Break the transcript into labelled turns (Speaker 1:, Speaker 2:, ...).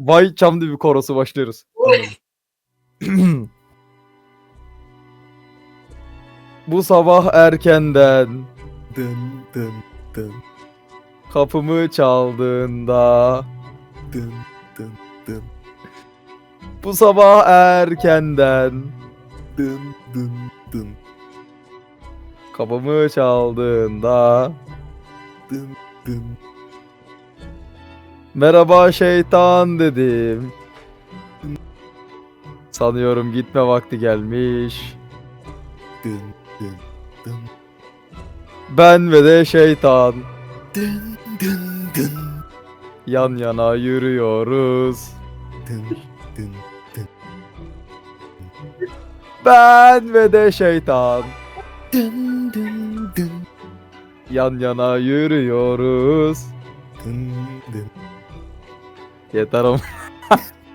Speaker 1: Vay çam dibi korosu başlıyoruz. Bu sabah erkenden
Speaker 2: Dın dın dın.
Speaker 1: kapımı çaldığında
Speaker 2: dın dın dın.
Speaker 1: Bu sabah erkenden
Speaker 2: dın dın dın.
Speaker 1: kapımı çaldığında
Speaker 2: dın dın
Speaker 1: Merhaba şeytan dedim. Sanıyorum gitme vakti gelmiş.
Speaker 2: dın dın dın
Speaker 1: Ben ve de şeytan
Speaker 2: dın dın dın
Speaker 1: yan yana yürüyoruz.
Speaker 2: dın dın dın
Speaker 1: Ben ve de şeytan
Speaker 2: dın dın dın
Speaker 1: yan yana yürüyoruz.
Speaker 2: dın dın
Speaker 1: Ya está